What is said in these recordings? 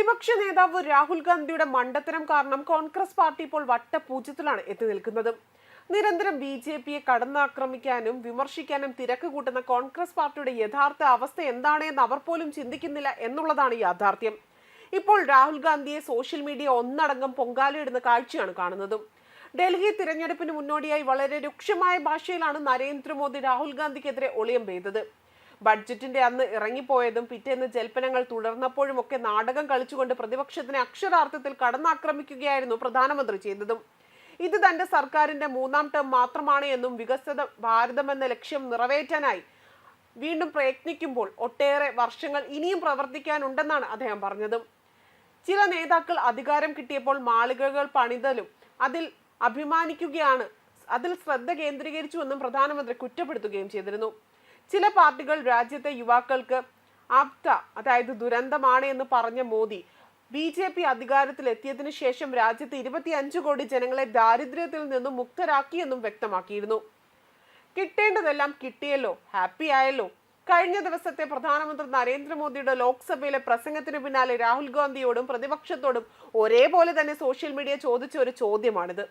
പ്രതിപക്ഷ നേതാവ് രാഹുൽ ഗാന്ധിയുടെ മണ്ടത്തരം കാരണം കോൺഗ്രസ് പാർട്ടി ഇപ്പോൾ വട്ടപൂജ്യത്തിലാണ് എത്തി നിൽക്കുന്നത്. നിരന്തരം ബി ജെ പിയെ കടന്നാക്രമിക്കാനും വിമർശിക്കാനും തിരക്ക് കൂട്ടുന്ന കോൺഗ്രസ് പാർട്ടിയുടെ യഥാർത്ഥ അവസ്ഥ എന്താണെന്ന് അവർ പോലും ചിന്തിക്കുന്നില്ല എന്നുള്ളതാണ് യാഥാർത്ഥ്യം. ഇപ്പോൾ രാഹുൽ ഗാന്ധിയെ സോഷ്യൽ മീഡിയ ഒന്നടങ്കം പൊങ്കാലയിടുന്ന കാഴ്ചയാണ് കാണുന്നത്. ഡൽഹി തിരഞ്ഞെടുപ്പിന് മുന്നോടിയായി വളരെ രൂക്ഷമായ ഭാഷയിലാണ് നരേന്ദ്രമോദി രാഹുൽ ഗാന്ധിക്കെതിരെ ഒളിയം പെയ്തത്. ബഡ്ജറ്റിന്റെ അന്ന് ഇറങ്ങിപ്പോയതും പിറ്റേന്ന് ജൽപ്പനങ്ങൾ തുടർന്നപ്പോഴും ഒക്കെ നാടകം കളിച്ചുകൊണ്ട് പ്രതിപക്ഷത്തിനെ അക്ഷരാർത്ഥത്തിൽ കടന്നാക്രമിക്കുകയായിരുന്നു പ്രധാനമന്ത്രി ചെയ്തതും. ഇത് തന്റെ സർക്കാരിന്റെ മൂന്നാം ടേം മാത്രമാണ് എന്നും വികസിത ഭാരതം എന്ന ലക്ഷ്യം നിറവേറ്റാനായി വീണ്ടും പ്രയത്നിക്കുമ്പോൾ ഒട്ടേറെ വർഷങ്ങൾ ഇനിയും പ്രവർത്തിക്കാനുണ്ടെന്നാണ് അദ്ദേഹം പറഞ്ഞത്. ചില നേതാക്കൾ അധികാരം കിട്ടിയപ്പോൾ മാളികകൾ പണിതലും അതിൽ അഭിമാനിക്കുകയാണ് അതിൽ ശ്രദ്ധ കേന്ദ്രീകരിച്ചുവെന്നും പ്രധാനമന്ത്രി കുറ്റപ്പെടുത്തുകയും ചെയ്തിരുന്നു. ചില പാർട്ടികൾ രാജ്യത്തെ യുവാക്കൾക്ക് ആപ്ത അതായത് ദുരന്തമാണ് എന്ന് പറഞ്ഞ മോദി ബി ജെ പി അധികാരത്തിൽ എത്തിയതിനു ശേഷം രാജ്യത്ത് ഇരുപത്തിയഞ്ച് കോടി ജനങ്ങളെ ദാരിദ്ര്യത്തിൽ നിന്നും മുക്തരാക്കിയെന്നും വ്യക്തമാക്കിയിരുന്നു. കിട്ടേണ്ടതെല്ലാം കിട്ടിയല്ലോ ഹാപ്പി ആയല്ലോ. കഴിഞ്ഞ ദിവസത്തെ പ്രധാനമന്ത്രി നരേന്ദ്രമോദിയുടെ ലോക്സഭയിലെ പ്രസംഗത്തിന് പിന്നാലെ രാഹുൽ ഗാന്ധിയോടും പ്രതിപക്ഷത്തോടും ഒരേപോലെ തന്നെ സോഷ്യൽ മീഡിയ ചോദിച്ച ഒരു ചോദ്യമാണിത്.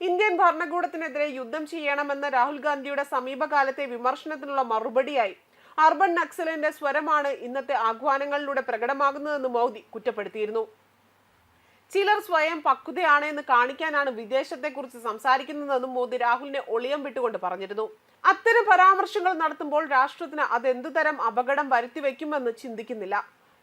ഇന്ത്യൻ ഭരണകൂടത്തിനെതിരെ യുദ്ധം ചെയ്യണമെന്ന രാഹുൽ ഗാന്ധിയുടെ സമീപകാലത്തെ വിമർശനത്തിനുള്ള മറുപടിയായി. അർബൻ നക്സലിന്റെ സ്വരമാണ് ഇന്നത്തെ ആഹ്വാനങ്ങളിലൂടെ പ്രകടമാകുന്നതെന്ന് മോദി കുറ്റപ്പെടുത്തിയിരുന്നു. ചിലർ സ്വയം പക്വതയാണ് എന്ന് കാണിക്കാനാണ് വിദേശത്തെക്കുറിച്ച് സംസാരിക്കുന്നതെന്നും മോദി രാഹുലിനെ ഒളിയം വിട്ടുകൊണ്ട് പറഞ്ഞിരുന്നു. അത്തരം പരാമർശങ്ങൾ നടത്തുമ്പോൾ രാഷ്ട്രത്തിന് അതെന്തു തരം അപകടം വരുത്തിവെക്കുമെന്ന് ചിന്തിക്കുന്നില്ല.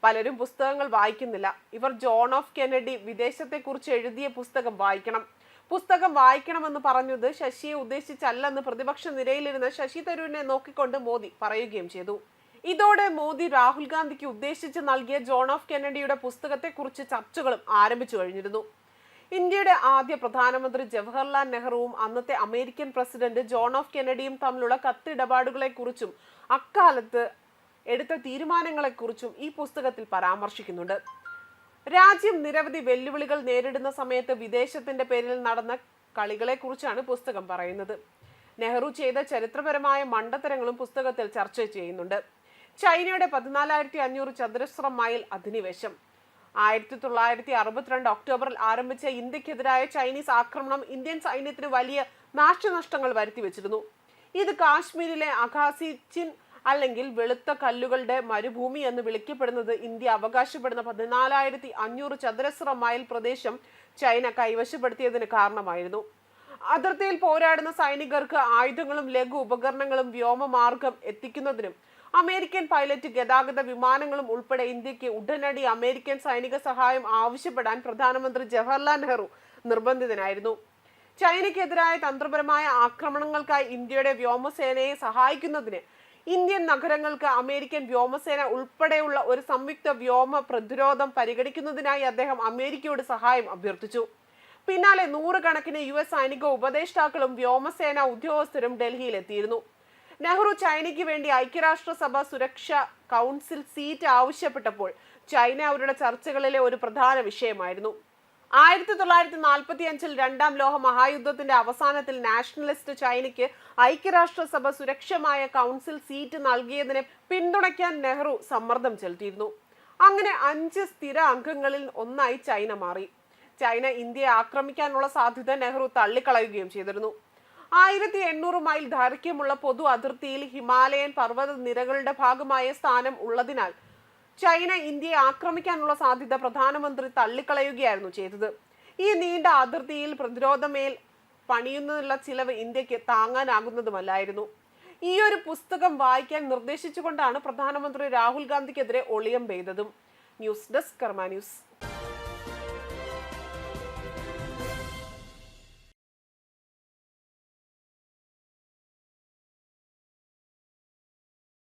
പലരും പുസ്തകങ്ങൾ വായിക്കുന്നില്ല. ഇവർ ജോൺ ഓഫ് കെനഡി വിദേശത്തെക്കുറിച്ച് എഴുതിയ പുസ്തകം വായിക്കണം. പുസ്തകം വായിക്കണമെന്ന് പറഞ്ഞത് ശശിയെ ഉദ്ദേശിച്ചല്ലെന്ന് പ്രതിപക്ഷ നിരയിലിരുന്ന ശശി തരൂരിനെ നോക്കിക്കൊണ്ട് മോദി പറയുകയും ചെയ്തു. ഇതോടെ മോദി രാഹുൽ ഗാന്ധിക്ക് ഉദ്ദേശിച്ച് നൽകിയ ജോൺ ഓഫ് കെന്നഡിയുടെ പുസ്തകത്തെക്കുറിച്ച് ചർച്ചകളും ആരംഭിച്ചു കഴിഞ്ഞിരുന്നു. ഇന്ത്യയുടെ ആദ്യ പ്രധാനമന്ത്രി ജവഹർലാൽ നെഹ്റുവും അന്നത്തെ അമേരിക്കൻ പ്രസിഡന്റ് ജോൺ ഓഫ് കെന്നഡിയും തമ്മിലുള്ള കത്തിടപാടുകളെക്കുറിച്ചും അക്കാലത്ത് എടുത്ത തീരുമാനങ്ങളെക്കുറിച്ചും ഈ പുസ്തകത്തിൽ പരാമർശിക്കുന്നുണ്ട്. രാജ്യം നിരവധി വെല്ലുവിളികൾ നേരിടുന്ന സമയത്ത് വിദേശത്തിന്റെ പേരിൽ നടന്ന കളികളെക്കുറിച്ചാണ് പുസ്തകം പറയുന്നത്. നെഹ്റു ചെയ്ത ചരിത്രപരമായ മണ്ടത്തരങ്ങളും പുസ്തകത്തിൽ ചർച്ച ചെയ്യുന്നുണ്ട്. ചൈനയുടെ പതിനാലായിരത്തി അഞ്ഞൂറ് ചതുരശ്ര മൈൽ അധിനിവേശം. ആയിരത്തി തൊള്ളായിരത്തി അറുപത്തിരണ്ട് ഒക്ടോബറിൽ ആരംഭിച്ച ഇന്ത്യക്കെതിരായ ചൈനീസ് ആക്രമണം ഇന്ത്യൻ സൈന്യത്തിന് വലിയ നാശനഷ്ടങ്ങൾ വരുത്തിവെച്ചിരുന്നു. ഇത് കാശ്മീരിലെ അഖാസി ചിൻ അല്ലെങ്കിൽ വെളുത്ത കല്ലുകളുടെ മരുഭൂമി എന്ന് വിളിക്കപ്പെടുന്നത് ഇന്ത്യ അവകാശപ്പെടുന്ന പതിനാലായിരത്തി അഞ്ഞൂറ് ചതുരശ്ര മൈൽ പ്രദേശം ചൈന കൈവശപ്പെടുത്തിയതിന് കാരണമായിരുന്നു. അതിർത്തിയിൽ പോരാടുന്ന സൈനികർക്ക് ആയുധങ്ങളും ലഘു ഉപകരണങ്ങളും വ്യോമമാർഗം എത്തിക്കുന്നതിനും അമേരിക്കൻ പൈലറ്റ് ഗതാഗത വിമാനങ്ങളും ഉൾപ്പെടെ ഇന്ത്യയ്ക്ക് ഉടനടി അമേരിക്കൻ സൈനിക സഹായം ആവശ്യപ്പെടാൻ പ്രധാനമന്ത്രി ജവഹർലാൽ നെഹ്റു നിർബന്ധിതനായിരുന്നു. ചൈനയ്ക്കെതിരായ തന്ത്രപരമായ ആക്രമണങ്ങൾക്കായി ഇന്ത്യയുടെ വ്യോമസേനയെ സഹായിക്കുന്നതിന് ഇന്ത്യൻ നഗരങ്ങൾക്ക് അമേരിക്കൻ വ്യോമസേന ഉൾപ്പെടെയുള്ള ഒരു സംയുക്ത വ്യോമ പ്രതിരോധം പരിഗണിക്കുന്നതിനായി അദ്ദേഹം അമേരിക്കയോട് സഹായം അഭ്യർത്ഥിച്ചു. പിന്നാലെ നൂറുകണക്കിന് യു എസ് സൈനിക ഉപദേഷ്ടാക്കളും വ്യോമസേന ഉദ്യോഗസ്ഥരും ഡൽഹിയിലെത്തിയിരുന്നു. നെഹ്റു ചൈനയ്ക്ക് വേണ്ടി ഐക്യരാഷ്ട്രസഭ സുരക്ഷാ കൗൺസിൽ സീറ്റ് ആവശ്യപ്പെട്ടപ്പോൾ ചൈന അവരുടെ ചർച്ചകളിലെ ഒരു പ്രധാന വിഷയമായിരുന്നു. ആയിരത്തി തൊള്ളായിരത്തി നാൽപ്പത്തി അഞ്ചിൽ രണ്ടാം ലോക മഹായുദ്ധത്തിന്റെ അവസാനത്തിൽ നാഷണലിസ്റ്റ് ചൈനയ്ക്ക് ഐക്യരാഷ്ട്രസഭ സുരക്ഷമായ കൗൺസിൽ സീറ്റ് നൽകിയതിനെ പിന്തുണയ്ക്കാൻ നെഹ്റു സമ്മർദ്ദം ചെലുത്തിയിരുന്നു. അങ്ങനെ അഞ്ച് സ്ഥിര അംഗങ്ങളിൽ ഒന്നായി ചൈന മാറി. ചൈന ഇന്ത്യയെ ആക്രമിക്കാനുള്ള സാധ്യത നെഹ്റു തള്ളിക്കളയുകയും ചെയ്തിരുന്നു. ആയിരത്തി എണ്ണൂറ് മൈൽ ദൈർഘ്യമുള്ള പൊതു അതിർത്തിയിൽ ഹിമാലയൻ പർവത നിരകളുടെ ഭാഗമായ സ്ഥാനം ഉള്ളതിനാൽ ചൈന ഇന്ത്യയെ ആക്രമിക്കാനുള്ള സാധ്യത പ്രധാനമന്ത്രി തള്ളിക്കളയുകയായിരുന്നു ചെയ്തത്. ഈ നീണ്ട അതിർത്തിയിൽ പ്രതിരോധമേൽ പണിയുന്നതിനുള്ള ചിലവ് ഇന്ത്യയ്ക്ക് താങ്ങാനാകുന്നതുമല്ലായിരുന്നു. ഈ ഒരു പുസ്തകം വായിക്കാൻ നിർദ്ദേശിച്ചുകൊണ്ടാണ് പ്രധാനമന്ത്രി രാഹുൽ ഗാന്ധിക്കെതിരെ ഒളിയം പെയ്തതും. News desk Karma news.